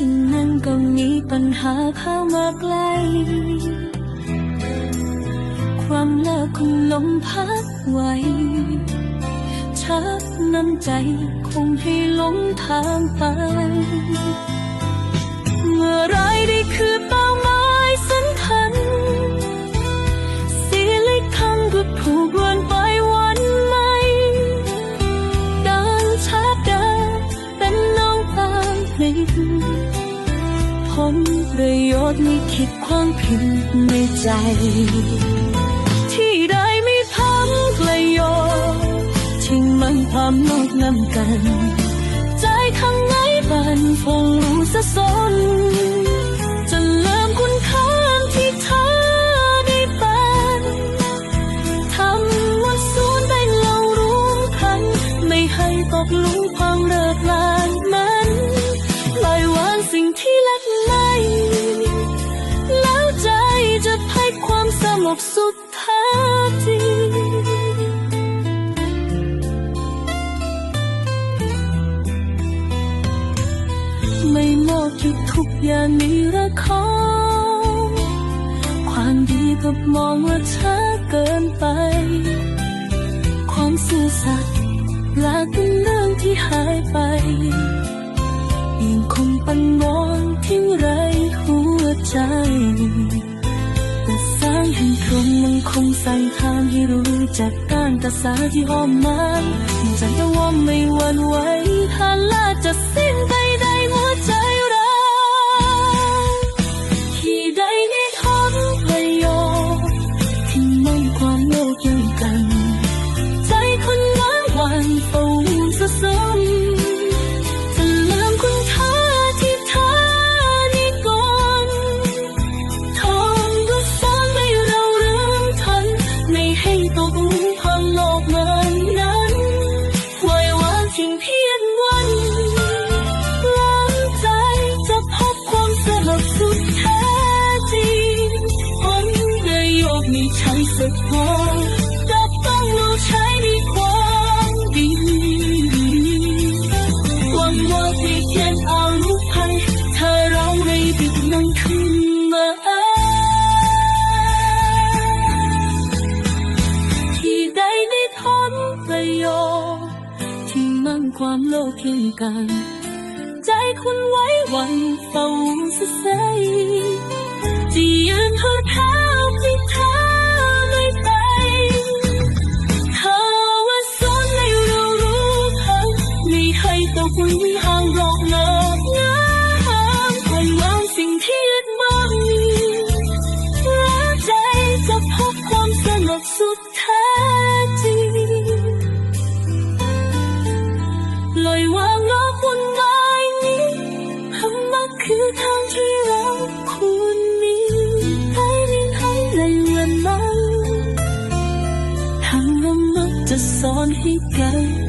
ที่นั่นก็มีปัญหาเข้ามาใกล้ ความเลิกคงลมพัดไว้ชักน้ำใจคงให้หลงทางไป เมื่อไรได้คือป้า ลประโยชน์ไม่คิดความผิดในใจ ที่ได้ไม่พังประโยชน์ทิ้งมันความนอกนำกัน ใจข้างในบันคงรู้สะสน บสุดแท้จริง ไม่โลกที่ทุกอย่างมีราคาความดีก็มองว่าช้าเกินไป ความซื่อสัตย์กลาเป็นเรื่องที่หายไปยังคงปันมองทิ้งไรหัวใจ แต่สายแห่งพรมมันคงสั่งทางให้รู้จักการตัสาที่อ้อมมันใจจะว่าไม่หวั่นไหว ม่ใช่สักพอจะต้องเราใช้ในความดีหวังว่าที่เขียนเอารูปให้เธอเราได้ดึกนั้นขึ้นมาที่ใดได้ผลประโยชน์ที่มั่งความโลภเคียงกัน ใจคุณไว้วันเฝ้าสดใสที่ยืน ให้ตกหลุมห่างหรอกนะงามปล่อยวางสิ่งที่ยึดมั่นแล้วใจจะพบความสงบสุดแท้จริงลอยวางโลกวุ่นวายนี้ธรรมะคือทางที่เราควรมีให้ลิ้นให้เลเวียนมันทางธรรมะจะสอนให้กัน